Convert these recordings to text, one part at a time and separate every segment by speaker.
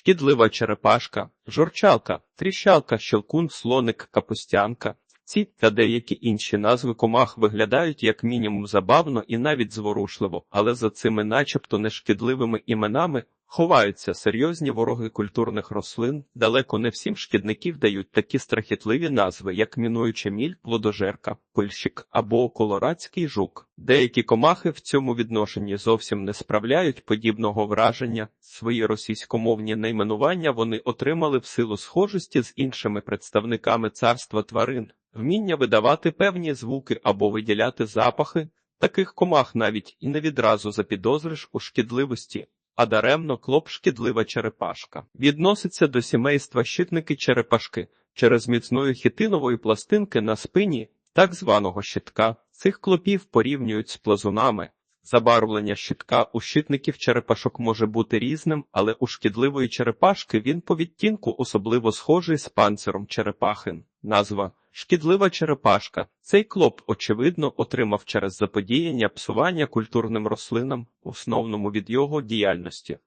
Speaker 1: шкідлива черепашка, жорчалка, тріщалка, щелкун, слоник, капустянка. Ці та деякі інші назви комах виглядають як мінімум забавно і навіть зворушливо, але за цими начебто нешкідливими іменами ховаються серйозні вороги культурних рослин. Далеко не всім шкідників дають такі страхітливі назви, як мінуюча міль, плодожерка, пильщик або колорадський жук. Деякі комахи в цьому відношенні зовсім не справляють подібного враження. Свої російськомовні найменування вони отримали в силу схожості з іншими представниками царства тварин. Вміння видавати певні звуки або виділяти запахи, таких комах навіть і не відразу запідозриш у шкідливості, а даремно клоп шкідлива черепашка. Відноситься до сімейства щитники черепашки через міцної хітинової пластинки на спині так званого щитка. Цих клопів порівнюють з плазунами. Забарвлення щитка у щитників черепашок може бути різним, але у шкідливої черепашки він по відтінку особливо схожий з панциром черепахин. Назва Шкідлива черепашка. Цей клоп, очевидно, отримав через заподіяння псування культурним рослинам, основному від його діяльності.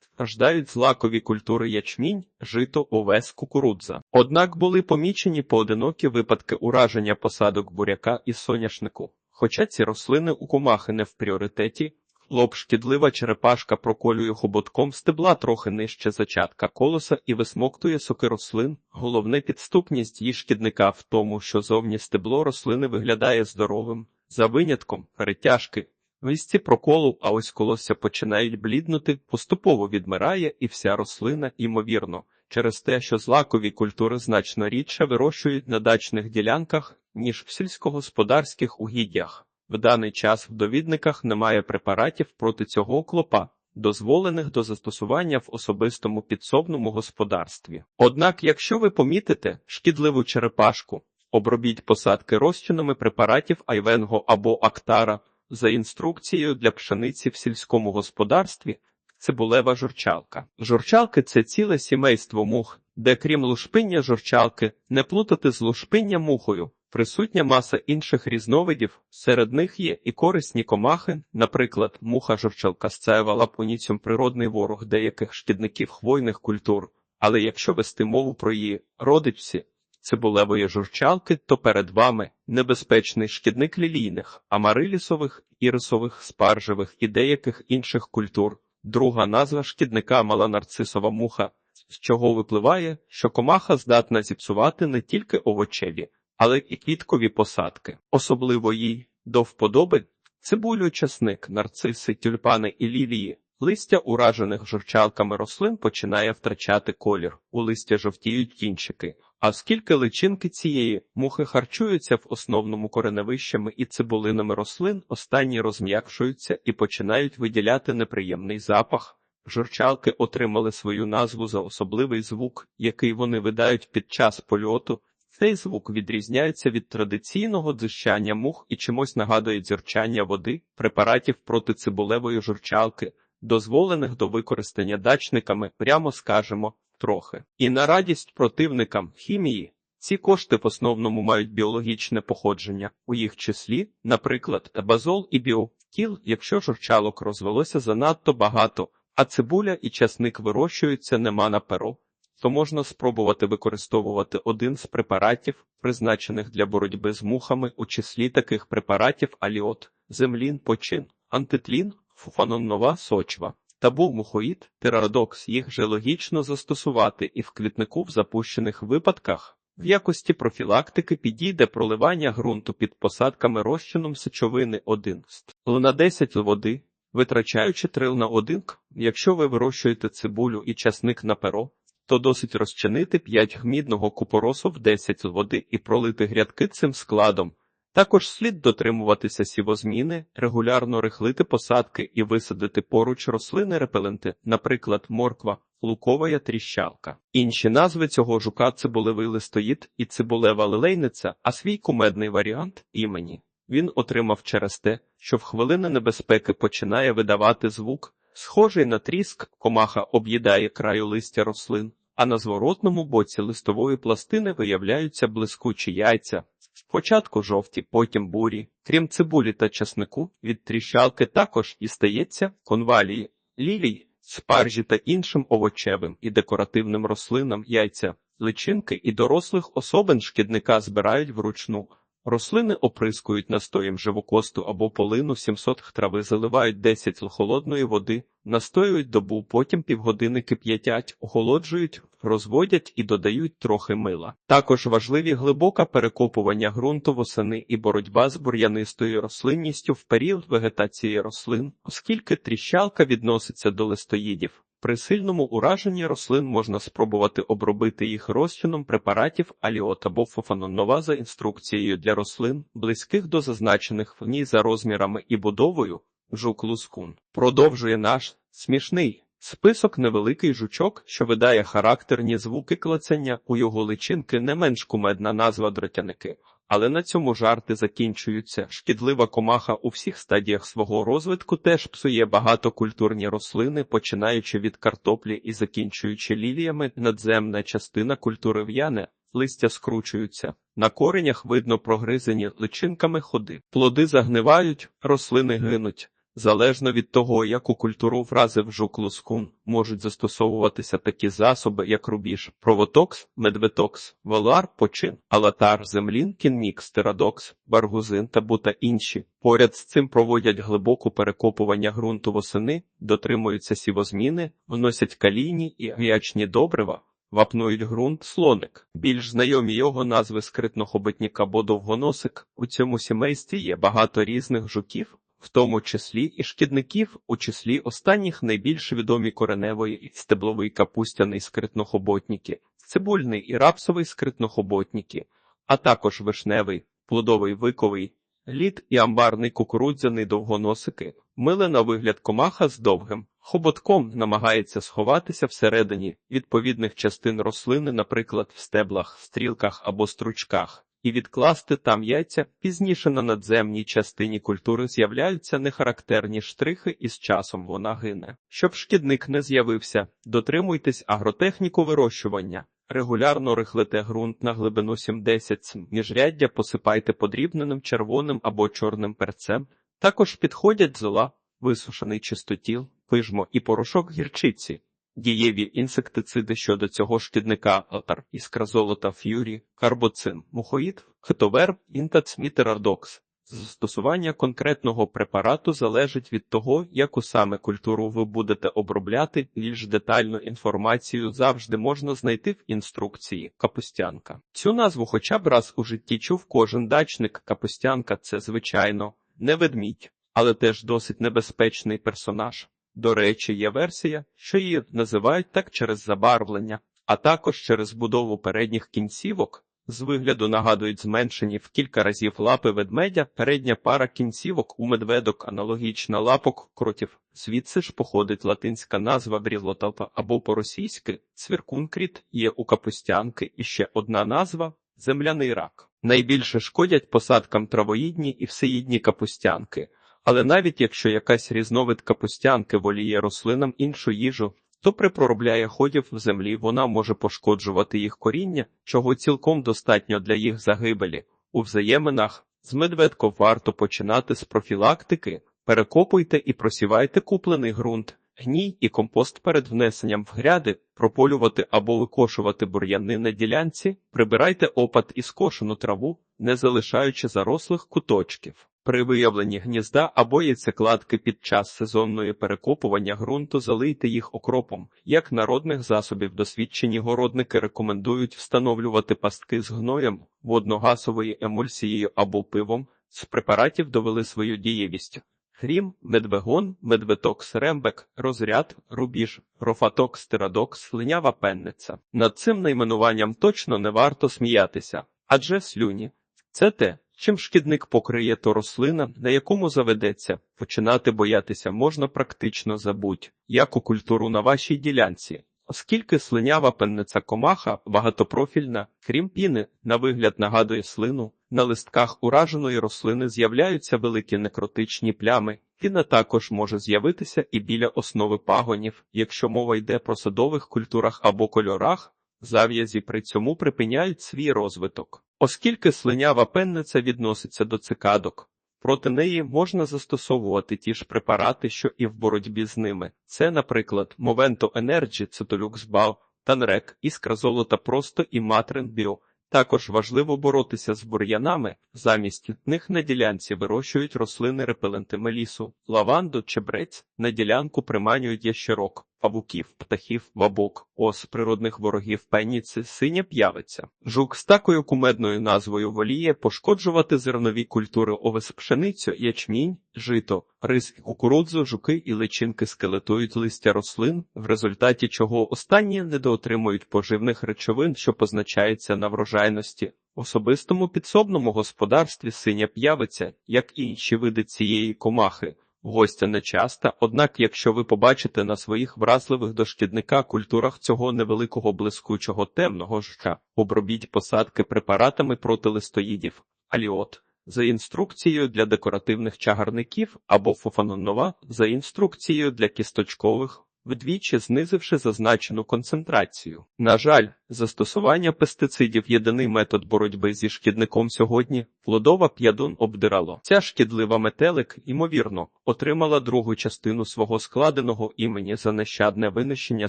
Speaker 1: Страждають злакові культури ячмінь, жито, овес, кукурудза. Однак були помічені поодинокі випадки ураження посадок буряка і соняшнику. Хоча ці рослини у комахи не в пріоритеті, Лоб шкідлива черепашка проколює хоботком стебла трохи нижче зачатка колоса і висмоктує соки рослин. Головне підступність її шкідника в тому, що зовні стебло рослини виглядає здоровим, за винятком перетяжки. Місці проколу, а ось колосся починають бліднути, поступово відмирає, і вся рослина, ймовірно, через те, що злакові культури значно рідше вирощують на дачних ділянках, ніж в сільськогосподарських угіддях. В даний час в довідниках немає препаратів проти цього клопа, дозволених до застосування в особистому підсобному господарстві. Однак, якщо ви помітите шкідливу черепашку, обробіть посадки розчинами препаратів айвенго або актара за інструкцією для пшениці в сільському господарстві. Цибулева журчалка. Журчалки це ціле сімейство мух, де крім лушпиння журчалки, не плутати з лушпиння мухою. Присутня маса інших різновидів, серед них є і корисні комахи, наприклад, муха журчалка сцаєва лапоніцюм природний ворог деяких шкідників хвойних культур, але якщо вести мову про її родичці цибулевої журчалки, то перед вами небезпечний шкідник лілійних, амарилісових, ірисових, спаржевих і деяких інших культур. Друга назва шкідника маланарцисова муха, з чого випливає, що комаха здатна зіпсувати не тільки овочеві але і квіткові посадки. Особливо їй до вподоби цибулю, часник, нарциси, тюльпани і лілії. Листя уражених журчалками рослин починає втрачати колір, у листя жовтіють кінчики. А оскільки личинки цієї мухи харчуються в основному кореневищами і цибулинами рослин, останні розм'якшуються і починають виділяти неприємний запах. Журчалки отримали свою назву за особливий звук, який вони видають під час польоту, цей звук відрізняється від традиційного дзищання мух і чимось нагадує дзюрчання води, препаратів проти цибулевої журчалки, дозволених до використання дачниками, прямо скажемо, трохи. І на радість противникам хімії. Ці кошти в основному мають біологічне походження, у їх числі, наприклад, базол і біокіл, якщо журчалок розвелося занадто багато, а цибуля і часник вирощуються нема на перо то можна спробувати використовувати один з препаратів, призначених для боротьби з мухами, у числі таких препаратів аліот, землін, почин, антитлін, фуфаноннова сочва. Та був мухоїд, терадокс їх же логічно застосувати і в квітнику в запущених випадках. В якості профілактики підійде проливання ґрунту під посадками розчином сечовини 1 л на 10 води, витрачаючи трил на 1 якщо ви вирощуєте цибулю і часник на перо, то досить розчинити 5 гмідного купоросу в 10 води і пролити грядки цим складом. Також слід дотримуватися сівозміни, регулярно рихлити посадки і висадити поруч рослини репеленти, наприклад, морква, луковая тріщалка. Інші назви цього жука цибулевий листоїд і цибулева лилейниця, а свій кумедний варіант імені. Він отримав через те, що в хвилини небезпеки починає видавати звук, схожий на тріск, комаха об'їдає краю листя рослин а на зворотному боці листової пластини виявляються блискучі яйця. Спочатку жовті, потім бурі, крім цибулі та часнику, від тріщалки також дістається конвалії, лілій, спаржі та іншим овочевим і декоративним рослинам, яйця, личинки і дорослих особин шкідника збирають вручну. Рослини оприскують настоєм живокосту або полину 700 трави, заливають 10 л холодної води, настоюють добу, потім півгодини кип'ятять, охолоджують, розводять і додають трохи мила. Також важливі глибоке перекопування ґрунту восени і боротьба з бур'янистою рослинністю в період вегетації рослин, оскільки тріщалка відноситься до листоїдів. При сильному ураженні рослин можна спробувати обробити їх розчином препаратів аліот або фофанонова за інструкцією для рослин, близьких до зазначених в ній за розмірами і будовою. Жук Лускун продовжує наш смішний список невеликий жучок, що видає характерні звуки клацання у його личинки не менш кумедна назва дротяники. Але на цьому жарти закінчуються. Шкідлива комаха у всіх стадіях свого розвитку теж псує багатокультурні рослини, починаючи від картоплі і закінчуючи ліліями, надземна частина культури в'яне, листя скручуються. На коренях видно прогризені личинками ходи. Плоди загнивають, рослини гинуть. Залежно від того, яку культуру вразив жук лускун, можуть застосовуватися такі засоби, як рубіж, провотокс, медветокс, волар, почин, алатар, землін, кінмікс, терадокс, баргузин та бута інші. Поряд з цим проводять глибоку перекопування ґрунту восени, дотримуються сівозміни, вносять калійні і агіачні добрива. Вапнують ґрунт слоник. Більш знайомі його назви скритнохобитнік або довгоносик. У цьому сімействі є багато різних жуків, в тому числі і шкідників, у числі останніх найбільш відомі кореневої і стебловий капустяний скритнохоботніки, цибульний і рапсовий скритнохоботніки, а також вишневий, плодовий виковий, лід і амбарний кукурудзяний довгоносики. Миле на вигляд комаха з довгим хоботком намагається сховатися всередині відповідних частин рослини, наприклад, в стеблах, стрілках або стручках і відкласти там яйця, пізніше на надземній частині культури з'являються нехарактерні штрихи, і з часом вона гине. Щоб шкідник не з'явився, дотримуйтесь агротехніку вирощування. Регулярно рихлите ґрунт на глибину 70 см. Міжряддя посипайте подрібненим червоним або чорним перцем. Також підходять зола, висушений чистотіл, пижмо і порошок гірчиці. Дієві інсектициди щодо цього шкідника Атар, іскра золота, ф'юрі, карбоцин, мухоїд, хитоверб, інтацмітерардокс. Застосування конкретного препарату залежить від того, яку саме культуру ви будете обробляти. Більш детальну інформацію завжди можна знайти в інструкції капустянка. Цю назву, хоча б раз у житті чув кожен дачник. Капустянка це звичайно не ведмідь, але теж досить небезпечний персонаж. До речі, є версія, що її називають так через забарвлення, а також через будову передніх кінцівок. З вигляду нагадують зменшені в кілька разів лапи ведмедя, передня пара кінцівок у медведок, аналогічна лапок кротів. Звідси ж походить латинська назва брілоталпа або по-російськи цвіркункріт, є у капустянки і ще одна назва земляний рак. Найбільше шкодять посадкам травоїдні і всеїдні капустянки. Але навіть якщо якась різновид капустянки воліє рослинам іншу їжу, то при проробляє ходів в землі вона може пошкоджувати їх коріння, чого цілком достатньо для їх загибелі. У взаєминах з медведком варто починати з профілактики, перекопуйте і просівайте куплений ґрунт, гній і компост перед внесенням в гряди, прополювати або викошувати бур'яни на ділянці, прибирайте опад і скошену траву, не залишаючи зарослих куточків. При виявленні гнізда або яйцекладки під час сезонної перекопування ґрунту залийте їх окропом. Як народних засобів досвідчені городники рекомендують встановлювати пастки з гноєм, водногасовою емульсією або пивом, з препаратів довели свою дієвість. Хрім, медвегон, медветокс, рембек, розряд, рубіж, рофатокс, тирадокс, слинява пенниця. Над цим найменуванням точно не варто сміятися, адже слюні це те, чим шкідник покриє то рослина, на якому заведеться, починати боятися можна практично забудь, яку культуру на вашій ділянці. Оскільки слинява пенниця комаха багатопрофільна, крім піни, на вигляд нагадує слину, на листках ураженої рослини з'являються великі некротичні плями, піна також може з'явитися і біля основи пагонів, якщо мова йде про садових культурах або кольорах, зав'язі при цьому припиняють свій розвиток. Оскільки слинява пенниця відноситься до цикадок, Проти неї можна застосовувати ті ж препарати, що і в боротьбі з ними. Це, наприклад, Movento Energy, Bao, Танрек, Іскра Золота Просто і Матрин Біо. Також важливо боротися з бур'янами. Замість них на ділянці вирощують рослини репеленти мелісу, лаванду, чебрець. На ділянку приманюють ящерок, павуків, птахів, бабок, ос, природних ворогів пеніці, синя п'явиця. Жук з такою кумедною назвою воліє пошкоджувати зернові культури овес пшеницю, ячмінь, жито, рис, кукурудзу, жуки і личинки скелетують листя рослин, в результаті чого останні недоотримують поживних речовин, що позначається на врожайності. Особистому підсобному господарстві синя п'явиця, як інші види цієї комахи. Гостя не часто, однак, якщо ви побачите на своїх вразливих до шкідника культурах цього невеликого блискучого темного жка, обробіть посадки препаратами проти листоїдів, аліот, за інструкцією для декоративних чагарників або фофанонова за інструкцією для кісточкових, вдвічі знизивши зазначену концентрацію. На жаль, застосування пестицидів єдиний метод боротьби зі шкідником сьогодні. Плодова п'ядун обдирало. Ця шкідлива метелик, ймовірно, отримала другу частину свого складеного імені за нещадне винищення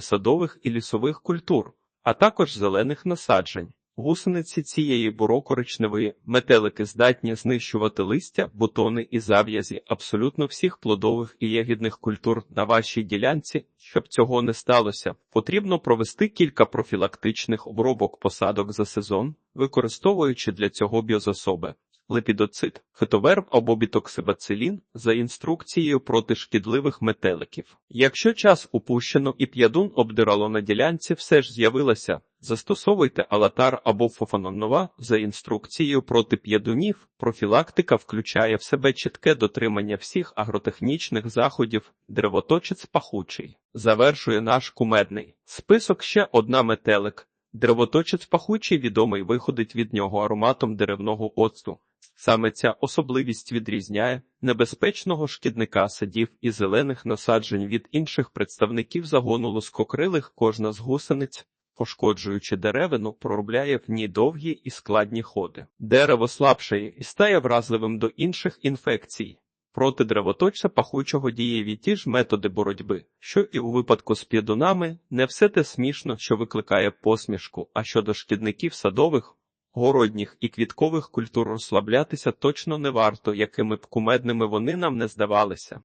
Speaker 1: садових і лісових культур, а також зелених насаджень. Гусениці цієї бурокоричневої метелики здатні знищувати листя, бутони і зав'язі абсолютно всіх плодових і ягідних культур на вашій ділянці. Щоб цього не сталося, потрібно провести кілька профілактичних обробок посадок за сезон, використовуючи для цього біозасоби. Лепідоцит, фитоверб або бітоксибацилін за інструкцією проти шкідливих метеликів. Якщо час упущено і п'ядун обдирало на ділянці, все ж з'явилося. Застосовуйте алатар або фофанонова за інструкцією проти п'ядунів. Профілактика включає в себе чітке дотримання всіх агротехнічних заходів, древоточець пахучий. Завершує наш кумедний список ще одна метелик. Древоточець пахучий відомий виходить від нього ароматом деревного оцту. Саме ця особливість відрізняє небезпечного шкідника садів і зелених насаджень від інших представників загону лоскокрилих кожна з гусениць, пошкоджуючи деревину, проробляє в ній довгі і складні ходи. Дерево слабшає і стає вразливим до інших інфекцій. Проти древоточця пахучого дієві ті ж методи боротьби, що і у випадку з п'ядунами, не все те смішно, що викликає посмішку, а щодо шкідників садових, городніх і квіткових культур розслаблятися точно не варто, якими б кумедними вони нам не здавалися.